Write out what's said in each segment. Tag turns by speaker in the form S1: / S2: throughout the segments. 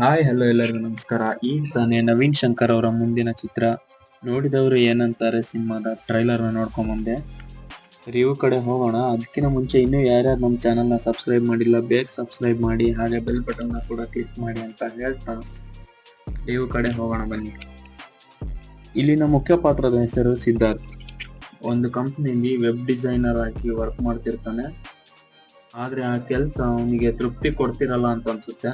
S1: Hi hello ಎಲ್ಲರಿಗೂ ನಮಸ್ಕಾರ. ಈಗ ತಾನೇ ನವೀನ್ ಶಂಕರ್ ಅವರ ಮುಂದಿನ ಚಿತ್ರ. ನೋಡಿದವರು ಏನಂತಾರೆ ಸಿನಿಮಾದ ಟ್ರೈಲರ್ ನೋಡ್ಕೊಂಡ್ ಬಂದೆ. ರಿವ್ಯೂ ಕಡೆ ಹೋಗೋಣ. ಅದಕ್ಕಿಂತ ಮುಂಚೆ ಇನ್ನೂ ಯಾರ್ಯಾರು ನಮ್ಮ ಚಾನಲ್ನ ಸಬ್ಸ್ಕ್ರೈಬ್ ಮಾಡಿಲ್ಲ, ಬೇಗ ಸಬ್ಸ್ಕ್ರೈಬ್ ಮಾಡಿ, ಹಾಗೆ ಬೆಲ್ ಬಟನ್ನ ಕೂಡ ಕ್ಲಿಕ್ ಮಾಡಿ ಅಂತ ಹೇಳ್ತಾ ರಿವ್ಯೂ ಕಡೆ ಹೋಗೋಣ ಬನ್ನಿ. ಇಲ್ಲಿನ ಮುಖ್ಯ ಪಾತ್ರದ ಹೆಸರು ಸಿದ್ಧಾರ್ಥ್. ಒಂದು ಕಂಪ್ನಿಲಿ ವೆಬ್ ಡಿಸೈನರ್ ಆಗಿ ವರ್ಕ್ ಮಾಡ್ತಿರ್ತಾನೆ. ಆದರೆ ಆ ಕೆಲಸ ಅವನಿಗೆ ತೃಪ್ತಿ ಕೊಡ್ತಿರಲ್ಲ ಅಂತ ಅನ್ಸುತ್ತೆ.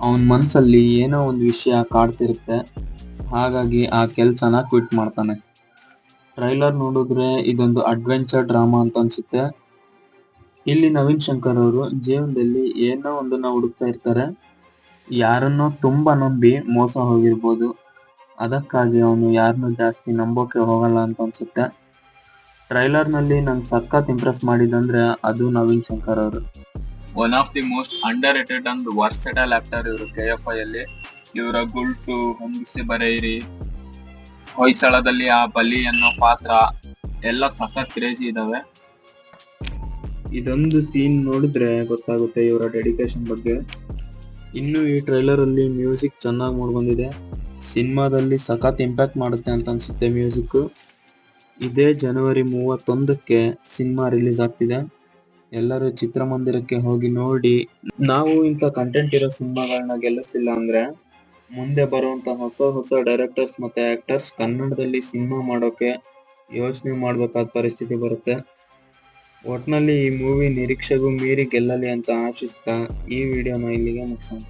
S1: ಅವನ ಮನಸ್ಸಲ್ಲಿ ಏನೋ ಒಂದು ವಿಷಯ ಕಾಡ್ತಿರುತ್ತೆ. ಹಾಗಾಗಿ ಆ ಕೆಲಸನ ಕ್ವಿಟ್ ಮಾಡ್ತಾನೆ. ಟ್ರೈಲರ್ ನೋಡಿದ್ರೆ ಇದೊಂದು ಅಡ್ವೆಂಚರ್ ಡ್ರಾಮಾ ಅಂತ ಅನ್ಸುತ್ತೆ. ಇಲ್ಲಿ ನವೀನ್ ಶಂಕರ್ ಅವರು ಜೀವನದಲ್ಲಿ ಏನೋ ಒಂದನ್ನ ಹುಡುಕ್ತಾ ಇರ್ತಾರೆ. ಯಾರನ್ನೋ ತುಂಬಾ ನಂಬಿ ಮೋಸ ಹೋಗಿರ್ಬೋದು. ಅದಕ್ಕಾಗಿ ಅವನು ಯಾರನ್ನು ಜಾಸ್ತಿ ನಂಬೋಕೆ ಹೋಗಲ್ಲ ಅಂತ ಅನ್ಸುತ್ತೆ. ಟ್ರೈಲರ್ನಲ್ಲಿ ನಂಗೆ ಸಖತ್ ಇಂಪ್ರೆಸ್ ಮಾಡಿದಂದ್ರೆ ಅದು ನವೀನ್ ಶಂಕರ್ ಅವರು.
S2: One of the most underrated and versatile actor ಇವರು ಕೆ ಎಫ್ ಐ ಅಲ್ಲಿ. ಇವರ ಗುಲ್ಟು, ಹೊಂದಿಸಿ ಬರೆಯಿರಿ. ಹೊಯ್ಸಳದಲ್ಲಿ ಆ ಬಲಿ ಅನ್ನೋ ಪಾತ್ರ, ಎಲ್ಲ ಸಖತ್ ಕ್ರೇಜಿ ಇದಾವೆ.
S1: ಇದೊಂದು ಸೀನ್ ನೋಡಿದ್ರೆ ಗೊತ್ತಾಗುತ್ತೆ ಇವರ ಡೆಡಿಕೇಶನ್ ಬಗ್ಗೆ. ಇನ್ನು ಈ ಟ್ರೈಲರ್ ಅಲ್ಲಿ ಮ್ಯೂಸಿಕ್ ಚೆನ್ನಾಗಿ ಮೂಡ್ ಬಂದಿದೆ ಸಿನಿಮಾದಲ್ಲಿ ಸಖತ್ ಇಂಪ್ಯಾಕ್ಟ್ ಮಾಡುತ್ತೆ ಅಂತ ಅನ್ಸುತ್ತೆ ಮ್ಯೂಸಿಕ್ ಇದೇ ಜನವರಿ ಮೂವತ್ತೊಂದಕ್ಕೆ ಸಿನಿಮಾ ರಿಲೀಸ್ ಆಗ್ತಿದೆ. ಎಲ್ಲರೂ ಚಿತ್ರಮಂದಿರಕ್ಕೆ ಹೋಗಿ ನೋಡಿ, ನಾವು ಇಂಥ ಕಂಟೆಂಟ್ ಇರೋ ಸಿನಿಮಾಗಳನ್ನ ಗೆಲ್ಲಿಸಿಲ್ಲ ಅಂದ್ರೆ ಮುಂದೆ ಬರುವಂತ ಹೊಸ ಹೊಸ ಡೈರೆಕ್ಟರ್ಸ್ ಮತ್ತೆ ಆಕ್ಟರ್ಸ್ ಕನ್ನಡದಲ್ಲಿ ಸಿನಿಮಾ ಮಾಡೋಕೆ ಯೋಚನೆ ಮಾಡಬೇಕಾದ ಪರಿಸ್ಥಿತಿ ಬರುತ್ತೆ. ಒಟ್ನಲ್ಲಿ ಈ ಮೂವಿ ನಿರೀಕ್ಷೆಗೂ ಮೀರಿ ಗೆಲ್ಲಲಿ ಅಂತ ಆಶಿಸ್ತಾ ಈ ವಿಡಿಯೋನ ಇಲ್ಲಿಗೆ ಮುಗಿಸೋಣ